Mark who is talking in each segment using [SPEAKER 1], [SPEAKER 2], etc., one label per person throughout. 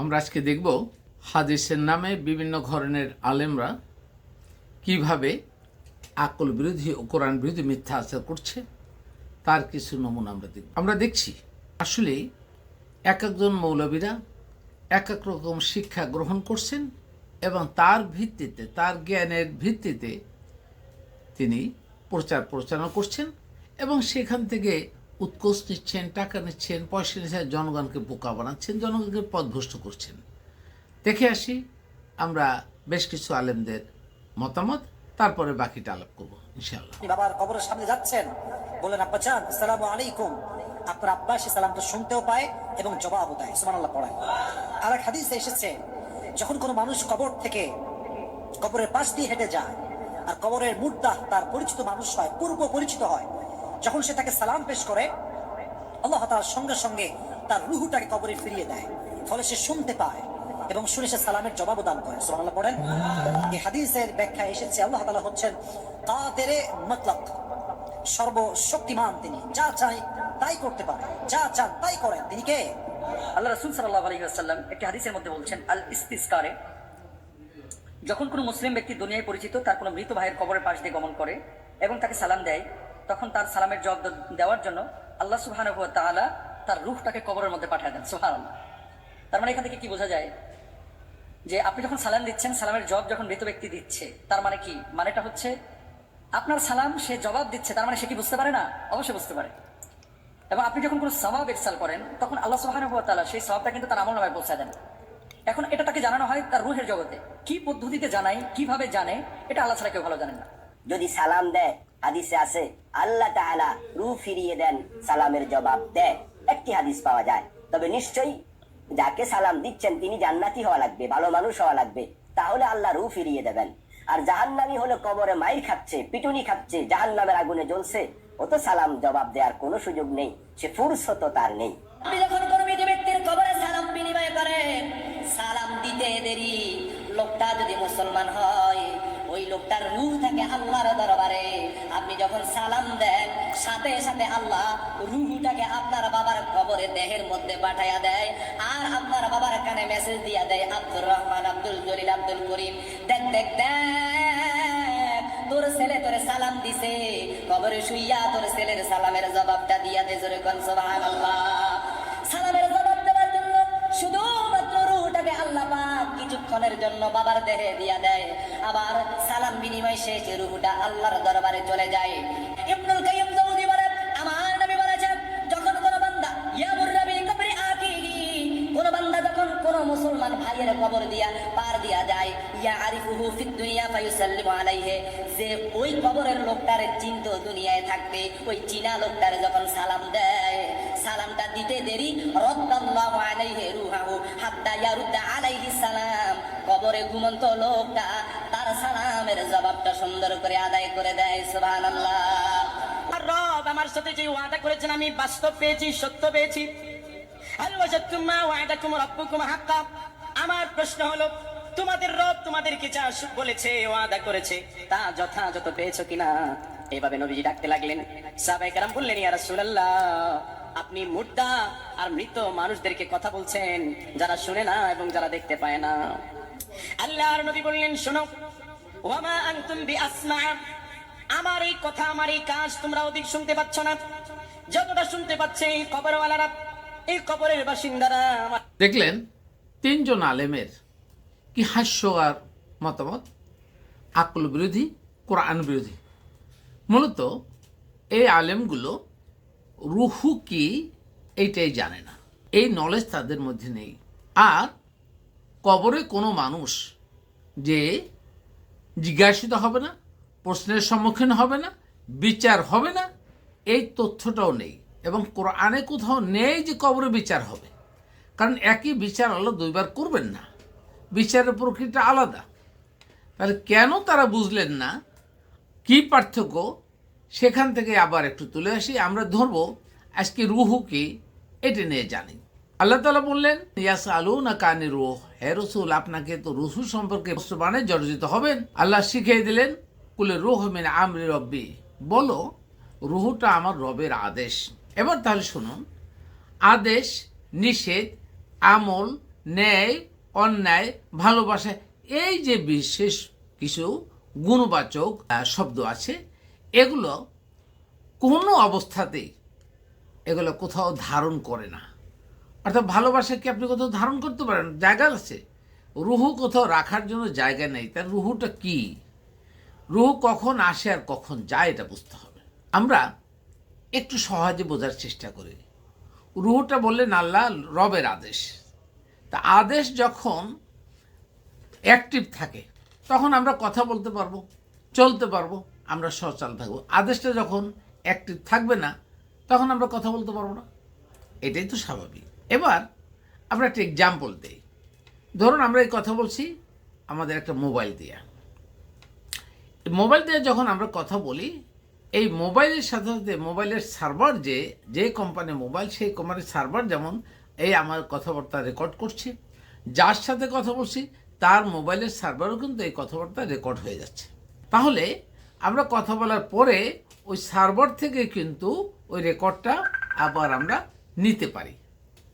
[SPEAKER 1] আমরা আজকে দেখব হাদিসের নামে বিভিন্ন ধরনের আলেমরা কীভাবে আকল বিরোধী ও কোরআন বিরোধী মিথ্যা আচার করছে, তার কিছু নমুনা আমরা দেখব। আমরা দেখছি, আসলে এক একজন মৌলবীরা এক এক রকম শিক্ষা গ্রহণ করছেন এবং তার ভিত্তিতে, তার জ্ঞানের ভিত্তিতে তিনি প্রচার প্রচারণা করছেন এবং সেখান থেকে উৎকোষ নিচ্ছেন টাকা নিচ্ছেন পয়সা নিচ্ছেন জনগণকে বোকা বানাচ্ছেন, জনগণকে পথভ্রষ্ট করছেন। দেখে আসি, আমরা বেশ কিছু আলেমদের মতামত, তারপরে বাকিটা আলাপ করব, ইনশাআল্লাহ।
[SPEAKER 2] আপনি বাবার কবরের সামনে যাচ্ছেন, বললেন, আব্বা চান, আসসালামু আলাইকুম। আপনার আব্বা সে সালামটা শুনতেও পায় এবং জবাবও দেয়, সুবহানাল্লাহ পড়ায় আর এক হাদিসে এসেছে, যখন কোনো মানুষ কবর থেকে কবরের পাশ দিয়ে হেঁটে যায়, আর কবরের মুদ্রা তার পরিচিত মানুষ হয়, পূর্ব পরিচিত হয় যখন সে তাকে সালাম পেশ করে, আল্লাহ তার সঙ্গে সঙ্গে তার রুহুটাকে কবরে ফিরিয়ে দেয়। ফলে সে শুনতে পায় এবং শুনে সে সালামের জবাবও দান করে। সুবহানাল্লাহ পড়েন? এই হাদিসের ব্যাখ্যা এসেছে, আল্লাহ তাআলা হচ্ছেন কাদেরে মতলক সর্বশক্তিমান তিনি। যা চাই তাই করতে পারে, যা চান তাই করেন। তিনি কে?
[SPEAKER 3] আল্লাহ রসুল সাল্লাহ আলী আসাল্লাম একটি হাদিসের মধ্যে বলছেন আল ইস্তিস্কারে যখন কোনো মুসলিম ব্যক্তি দুনিয়ায় পরিচিত, তার কোনো মৃত ভাইয়ের কবরের পাশ দিয়ে গমন করে এবং তাকে সালাম দেয় তখন তার সালামের জবাব দেওয়ার জন্য আল্লাহ সুবহান তাআলা তার রুহটাকে কবরের মধ্যে পাঠিয়ে দেন সুহান তার মানে এখান থেকে কি বোঝা যায়? যে আপনি যখন সালাম দিচ্ছেন, সালামের জবাব যখন মৃত ব্যক্তি দিচ্ছে, তার মানে কি? মানেটা হচ্ছে আপনার সালাম সে জবাব দিচ্ছে, তার মানে সে কি বুঝতে পারে না? অবশ্যই বুঝতে পারে। এবং আপনি যখন কোনো সবাব এক্সাল করেন, তখন আল্লাহ ওয়া সেই সবাবটা কিন্তু তার আমল নামায় পৌঁছায় দেন। এখন এটা তাকে জানানো হয় তার রুহের জগতে। কি পদ্ধতিতে জানাই কীভাবে জানে, এটা আল্লাহ ছাড়া কেউ ভালো জানেন না।
[SPEAKER 4] যদি সালাম দেয় হাদিসে আছে, আল্লাহ তাআলা রু ফিরিয়ে দেন, সালামের জবাব দেয়। একটি হাদিস পাওয়া যায়। তবে নিশ্চয়ই যাকে সালাম দিচ্ছেন, তিনি জান্নাতি হওয়া লাগবে, ভালো মানুষ হওয়া লাগবে। তাহলে আল্লাহ রু ফিরিয়ে দেবেন। আর জাহান্নামি হলে কবরে মাইর খাচ্ছে, পিটুনি খাচ্ছে, জাহান্নামের আগুনে জ্বলছে ও তো সালাম জবাব দেওয়ার কোনো সুযোগ নেই, সে ফুরসত তার নেই।
[SPEAKER 5] যখন কোন ব্যক্তির কবরে সালাম বিনিময় করেন, সালাম দিতে দেরি, লোকটা যদি মুসলমান হয় ওই লোকটার রূহ থাকে আল্লাহর দরবারে। আপনি যখন সালাম দেন, সাথে সাথে আল্লাহ রুহটাকে আপনার বাবার কবরে দেহের মধ্যে পাঠাইয়া দেয় আর আপনার বাবার কানে মেসেজ দিয়া দেয়, আব্দুর রহমান, আব্দুল জলিল, আব্দুল করিম দেখ দেখ, তোর ছেলে তোরে সালাম দিছে। কবরে শুইয়া তোর ছেলের সালামের জবাবটা দিয়া দে জোরে কোন, সুবহানাল্লাহ। পাক কিছুক্ষণের জন্য বাবার দেহে দিয়া দেয়। আবার সালাম বিনিময় শেষ রুহটা আল্লাহর দরবারে চলে যায়। আমার নবী যখন কোন বান্দা চিন্ত দুনিয়ায় থাকবে, ওই চীনা যখন সালাম দেয়, সালামটা দিতে দেরি রদ্দাল্লাহু আলাইহি রুহাহু, হাত্তা ইয়ারুদ্দা আলাইহি সালাম। কবরে ঘুমন্ত লোকটা তার সালামের জবাবটা সুন্দর করে আদায় করে দেয়, সুবহানাল্লাহ।
[SPEAKER 6] আর রব আমার সাথে যে ওয়াদা করেছেন, আমি বাস্তব পেয়েছি, সত্য পেয়েছি। আমার প্রশ্ন হলো, তোমাদের রব তোমাদেরকে যা বলেছে, ওয়াদা করেছে, তা যথাযথ পেয়েছ কিনা? এইভাবে নবীজি ডাকতে লাগলেন। সাহাবায়ে কেরাম বললেন, ইয়া রাসূলুল্লাহ, আপনি মুর্দা আর মৃত মানুষদেরকে কথা বলছেন, যারা শুনে না এবং যারা দেখতে পায় না। আল্লাহর নবী বললেন, শোনো, ওয়ামা আনতুম বিআসমা। আমার এই কথা, আমার এই কাজ তোমরা অধিক শুনতে পাচ্ছ না। যতটা শুনতে পাচ্ছে এই কবরওয়ালারা এই কবরের বাসিন্দারা
[SPEAKER 1] দেখলেন, তিনজন আলেমের কি হাস্য আর মতামত? আকল বিরোধী, কোরআন বিরোধী। মূলত এই আলেমগুলো রুহু কি এইটাই জানে না। এই নলেজ তাদের মধ্যে নেই। আর কবরে কোনো মানুষ যে জিজ্ঞাসিত হবে না, প্রশ্নের সম্মুখীন হবে না, বিচার হবে না, এই তথ্যটাও নেই। এবং কোরআনে কোথাও নেই যে কবরে বিচার হবে। কারণ একই বিচার আল্লাহ দুইবার করবেন না। বিচারের প্রকৃতিটা আলাদা। তাহলে কেন তারা বুঝলেন না? কি পার্থক্য? সেখান থেকে আবার একটু তুলে আসি। আমরা ধরবো, আজকে রুহু কি এটা নিয়ে জানি। আল্লাহ তালা বললেন ইয়াস আলু না কানি রুহ হে রসুল, আপনাকে তো রসুল সম্পর্কে বানে জর্জিত হবেন। আল্লাহ শিখিয়ে দিলেন, কুলে রুহ মিন আমরি রব্বি। বলো, রুহুটা আমার রবের আদেশ। এবার তাহলে শুনুন, আদেশ, নিষেধ, আমল, ন্যায়, অন্যায়, ভালোবাসা, এই যে বিশেষ কিছু গুণবাচক শব্দ আছে, এগুলো কোনো অবস্থাতেই এগুলো কোথাও ধারণ করে না। অর্থাৎ ভালোবাসা কি আপনি কোথাও ধারণ করতে পারেন? জায়গা আছে। রুহু কোথাও রাখার জন্য জায়গা নেই। তার রুহুটা কি? রুহু কখন আসে আর কখন যায় এটা বুঝতে হবে। আমরা একটু সহজে বোঝার চেষ্টা করি। রুহুটা বললেন আল্লাহ রবের আদেশ। তা আদেশ যখন অ্যাক্টিভ থাকে, তখন আমরা কথা বলতে পারব, চলতে পারব, আমরা সচল থাকব। আদেশটা যখন অ্যাক্টিভ থাকবে না, তখন আমরা কথা বলতে পারব না। এটাই তো স্বাভাবিক। এবার আমরা একটা এক্সাম্পল দিই। ধরুন আমরা এই কথা বলছি, আমাদের একটা মোবাইল দিয়ে। মোবাইল দিয়ে যখন আমরা কথা বলি, এই মোবাইলের সাথে সাথে মোবাইলের সার্ভার যে যে কোম্পানির মোবাইল সেই কোম্পানির সার্ভার যেমন এই আমার কথাবার্তা রেকর্ড করছে, যার সাথে কথা বলছি, তার মোবাইলের সার্ভারও কিন্তু এই কথাবার্তা রেকর্ড হয়ে যাচ্ছে। তাহলে আমরা কথা বলার পরে ওই সার্ভার থেকে কিন্তু ওই রেকর্ডটা আবার আমরা নিতে পারি।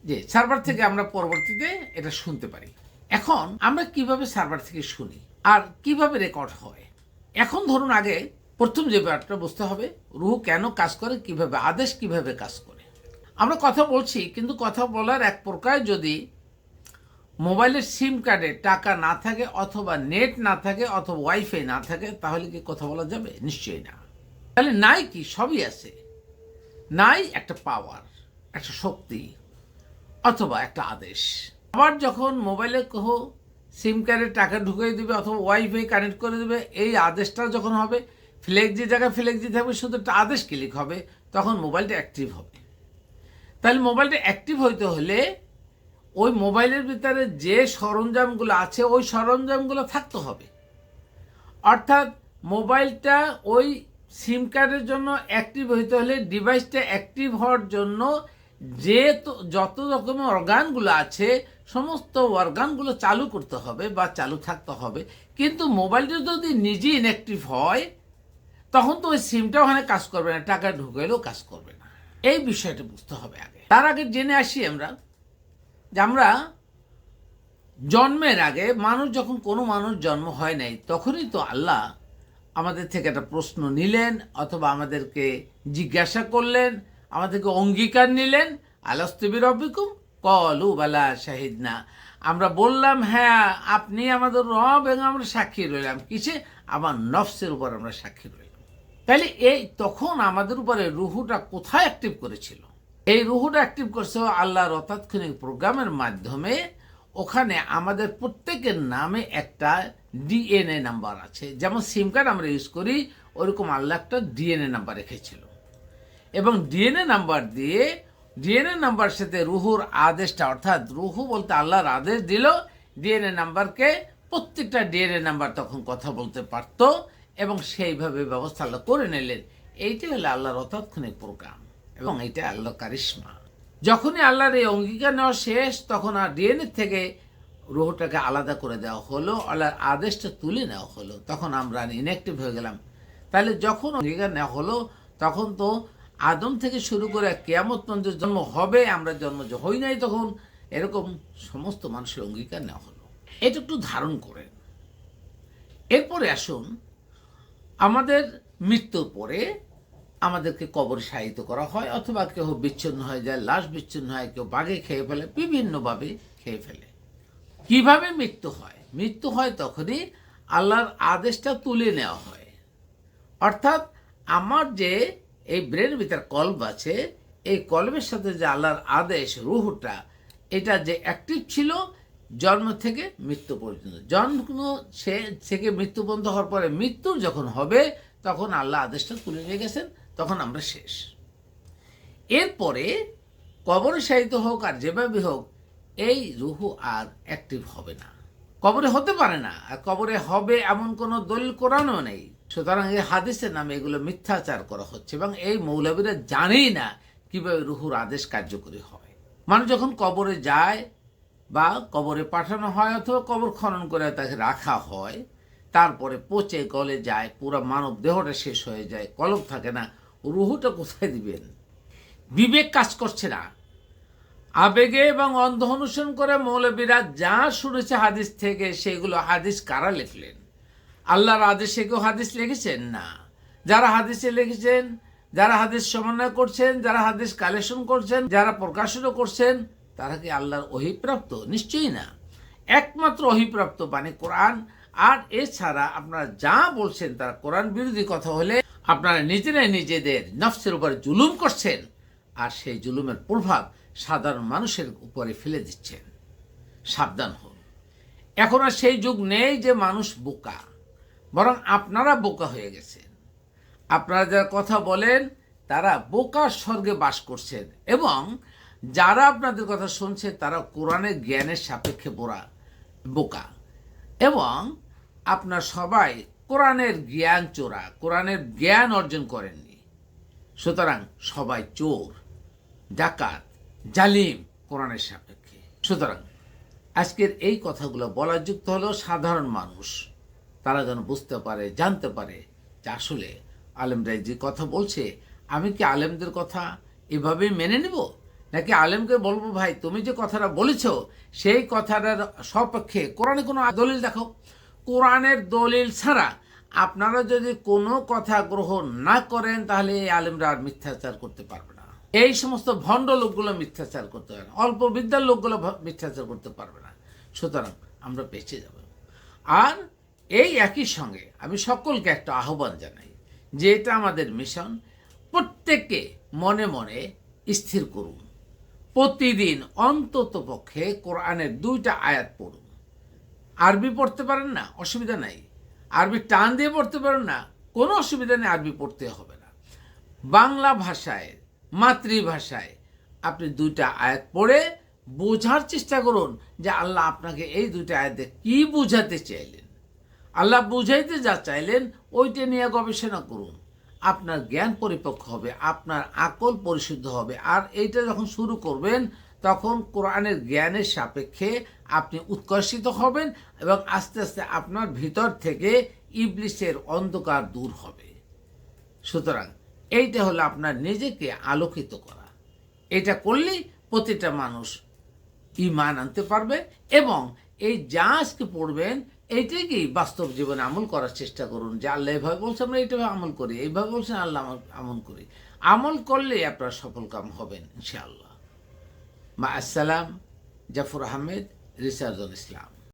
[SPEAKER 1] যে সার্ভার থেকে আমরা পরবর্তীতে এটা শুনতে পারি। এখন আমরা কীভাবে সার্ভার থেকে শুনি? আর কীভাবে রেকর্ড হয়? এখন ধরুন আগে প্রথম যে ব্যাপারটা বুঝতে হবে, রুহ কেন কাজ করে, কীভাবে আদেশ, কীভাবে কাজ করে? আমরা কথা বলছি, কিন্তু কথা বলার এক প্রকার যদি মোবাইলের সিম কার্ডে টাকা না থাকে অথবা নেট না থাকে অথবা ওয়াইফাই না থাকে, তাহলে কি কথা বলা যাবে? নিশ্চয়ই না। তাহলে নাই কি? সবই আছে। নাই একটা পাওয়ার একটা শক্তি। অথবা একটা আদেশ। আবার যখন মোবাইলে কহ সিম কার্ডে টাকা ঢুকিয়ে দিবে অথবা ওয়াইফাই কানেক্ট করে দেবে, এই আদেশটা যখন হবে ফ্লেক্সি জায়গায় ফ্লেক্সি থাকবে শুধু একটা আদেশ ক্লিক হবে, তখন মোবাইলটা অ্যাক্টিভ হবে। তাহলে মোবাইলটা অ্যাক্টিভ হইতে হলে ওই মোবাইলের ভিতরে যে সরঞ্জামগুলো আছে, ওই সরঞ্জামগুলো থাকতে হবে। অর্থাৎ মোবাইলটা ওই সিম কার্ডের জন্য অ্যাক্টিভ হইতে হলে ডিভাইসটা অ্যাক্টিভ হওয়ার জন্য যে যত রকমের অর্গানগুলো আছে, সমস্ত অর্গানগুলো চালু করতে হবে বা চালু থাকতে হবে। কিন্তু মোবাইলটা যদি নিজে ইনঅ্যাক্টিভ হয়, তখন তো ওই সিমটা ওখানে কাজ করবে না, টাকা ঢুকাইলেও কাজ করবে না। এই বিষয়টা বুঝতে হবে আগে। তার আগে জেনে আসি আমরা যে আমরা জন্মের আগে মানুষ যখন কোনো মানুষ জন্ম হয় নাই, তখনই তো আল্লাহ আমাদের থেকে একটা প্রশ্ন নিলেন অথবা আমাদেরকে জিজ্ঞাসা করলেন আমাদেরকে অঙ্গীকার নিলেন আলাস্তবি রব্বিকুম কলু বালা শাহিদ না আমরা বললাম হ্যাঁ আপনি আমাদের রব এবং আমরা সাক্ষী রইলাম। কিসে? আমার নফসের উপর আমরা সাক্ষী রইলাম। তাহলে এই তখন আমাদের উপরে রুহুটা কোথায় অ্যাক্টিভ করেছিল? এই রুহুটা অ্যাক্টিভ করছে আল্লাহর অতাৎক্ষণিক প্রোগ্রামের মাধ্যমে। ওখানে আমাদের প্রত্যেকের নামে একটা ডিএনএ নাম্বার আছে। যেমন সিম কার্ড আমরা ইউজ করি, ওরকম আল্লাহ একটা ডিএনএ নাম্বার রেখেছিল। এবং ডিএনএ নাম্বার দিয়ে ডিএনএ নাম্বার সাথে রুহুর আদেশটা, অর্থাৎ রুহু বলতে আল্লাহর আদেশ দিল ডিএনএ নাম্বারকে প্রত্যেকটা ডিএনএ নাম্বার তখন কথা বলতে পারত এবং সেইভাবে ব্যবস্থা আল্লাহ করে নিলেন। এইটাই হলো আল্লাহর অতাৎক্ষণিক প্রোগ্রাম এবং এটা আল্লাহ কারিশ্মা। যখনই আল্লাহর এই অঙ্গীকার নেওয়া শেষ, তখন আর ডিএনএ থেকে রুহটাকে আলাদা করে দেওয়া হলো, আল্লাহর আদেশটা তুলে নেওয়া হলো। তখন আমরা ইনঅ্যাক্টিভ হয়ে গেলাম। তাহলে যখন অঙ্গীকার নেওয়া হলো, তখন তো আদম থেকে শুরু করে কেয়ামত পর্যন্ত জন্ম হবে, আমরা জন্ম হই নাই তখন, এরকম সমস্ত মানুষের অঙ্গীকার নেওয়া হলো। এটা একটু ধারণ করেন। এরপরে আসুন, আমাদের মৃত্যুর পরে আমাদেরকে কবর সাহিত্য করা হয়, অথবা কেউ বিচ্ছিন্ন হয়ে যায়, লাশ বিচ্ছিন্ন হয়, কেউ বাঘে খেয়ে ফেলে, বিভিন্নভাবে খেয়ে ফেলে। কীভাবে মৃত্যু হয়? মৃত্যু হয় তখনই আল্লাহর আদেশটা তুলে নেওয়া হয়। অর্থাৎ আমার যে এই ব্রেনের ভিতর কল্ব আছে, এই কলবের সাথে যে আল্লাহর আদেশ, রুহটা, এটা যে অ্যাক্টিভ ছিল, জন্ম থেকে মৃত্যু পর্যন্ত। জন্ম সে থেকে মৃত্যু পর্যন্ত হওয়ার পরে মৃত্যু যখন হবে, তখন আল্লাহ আদেশটা তুলে নিয়ে গেছেন, তখন আমরা শেষ। এরপরে কবরে সাহিত্য হোক আর যেভাবে হোক, এই রুহু আর অ্যাক্টিভ হবে না। কবরে হতে পারে না। আর কবরে হবে এমন কোনো দলিল কোরআনও নেই। সুতরাং এই হাদিসের নামে এগুলো মিথ্যাচার করা হচ্ছে এবং এই মৌলবীরা জানেই না কীভাবে রুহুর আদেশ কার্যকরী হয়। মানুষ যখন কবরে যায় বা কবরে পাঠানো হয় অথবা কবর খনন করে তাকে রাখা হয়, তারপরে পচে গলে যায়, পুরো মানব দেহটা শেষ হয়ে যায়, কলম থাকে না, রুহুটা কোথায় দিবেন? বিবেক কাজ করছে না। আবেগে এবং অন্ধ অনুসরণ করে মৌলবীরা যা শুনেছে হাদিস থেকে, সেগুলো হাদিস কারা লিখলেন? আল্লাহর আদেশে কেউ হাদিস লিখেছেন? না। যারা হাদিসে লিখেছেন, যারা হাদিস সমন্বয় করছেন, যারা হাদিস কালেকশন করছেন, যারা প্রকাশনও করছেন, তারা কি আল্লাহর অহিপ্রাপ্ত? নিশ্চয়ই না। একমাত্র অহিপ্রাপ্ত মানে কোরআন। আর এছাড়া আপনারা যা বলছেন, তারা কোরআন বিরোধী কথা হলে আপনারা নিজেরাই নিজেদের নফসের উপর জুলুম করছেন, আর সেই জুলুমের প্রভাব সাধারণ মানুষের উপরে ফেলে দিচ্ছেন। সাবধান হন। এখন আর সেই যুগ নেই যে মানুষ বোকা। বরং আপনারা বোকা হয়ে গেছেন। আপনারা যারা কথা বলেন, তারা বোকার স্বর্গে বাস করছেন এবং যারা আপনাদের কথা শুনছে, তারা কোরআনের জ্ঞানের সাপেক্ষে বোরা, বোকা। এবং আপনার সবাই কোরআনের জ্ঞান চোরা, কোরআনের জ্ঞান অর্জন করেননি। সুতরাং সবাই চোর, ডাকাত, জালিম কোরআনের সাপেক্ষে। সুতরাং আজকের এই কথাগুলো বলার যুক্ত হলো সাধারণ মানুষ। তারা যেন বুঝতে পারে, জানতে পারে যে আসলে আলেমরাই যে কথা বলছে, আমি কি আলেমদের কথা এভাবেই মেনে নেব? নাকি আলেমকে বলব, ভাই, তুমি যে কথাটা বলেছ, সেই কথাটার সপক্ষে কোরআনে কোনো দলিল দেখো কোরআনের দলিল ছাড়া আপনারা যদি কোনো কথা গ্রহণ না করেন, তাহলে এই আলেমরা আর মিথ্যাচার করতে পারবে না। এই সমস্ত ভণ্ড লোকগুলো মিথ্যাচার করতে পারবে না। অল্প বিদ্যার লোকগুলো মিথ্যাচার করতে পারবে না। সুতরাং আমরা বেঁচে যাব। আর এই একই সঙ্গে আমি সকলকে একটা আহ্বান জানাই যে এটা আমাদের মিশন, প্রত্যেককে মনে মনে স্থির করুন। প্রতিদিন অন্তত পক্ষে কোরআনের দুইটা আয়াত পড়ুন। আরবি পড়তে পারেন না, অসুবিধা নাই। আরবি টান দিয়ে পড়তে পারেন না, কোনো অসুবিধা নেই, আরবি পড়তে হবে না। বাংলা ভাষায়, মাতৃভাষায় আপনি দুইটা আয়াত পড়ে বোঝার চেষ্টা করুন যে আল্লাহ আপনাকে এই দুইটা আয়াতে কি বোঝাতে চাইলেন। আল্লাহ বুঝাইতে যা চাইলেন, ওইটা নিয়ে গবেষণা করুন। আপনার জ্ঞান পরিপক্ক হবে, আপনার আকল পরিশুদ্ধ হবে। আর এইটা যখন শুরু করবেন, তখন কোরআনের জ্ঞানের সাপেক্ষে আপনি উৎকর্ষিত হবেন এবং আস্তে আস্তে আপনার ভিতর থেকে ইবলিসের অন্ধকার দূর হবে। সুতরাং এইটা হলো আপনার নিজেকে আলোকিত করা। এটা করলেই প্রতিটা মানুষ ইমান আনতে পারবে এবং এই যা আজকে পড়বেন এইটাকেই বাস্তব জীবনে আমল করার চেষ্টা করুন? যে আল্লাহ এভাবে বলছে, আমরা এইটাভাবে আমল করি, এইভাবে বলছেন আল্লাহ আমল করি। আমল করলে আপনারা সফল কাম হবেন ইনশাআল্লাহ। মা আসসালাম, জাফর আহমেদ রিসার্জুল ইসলাম।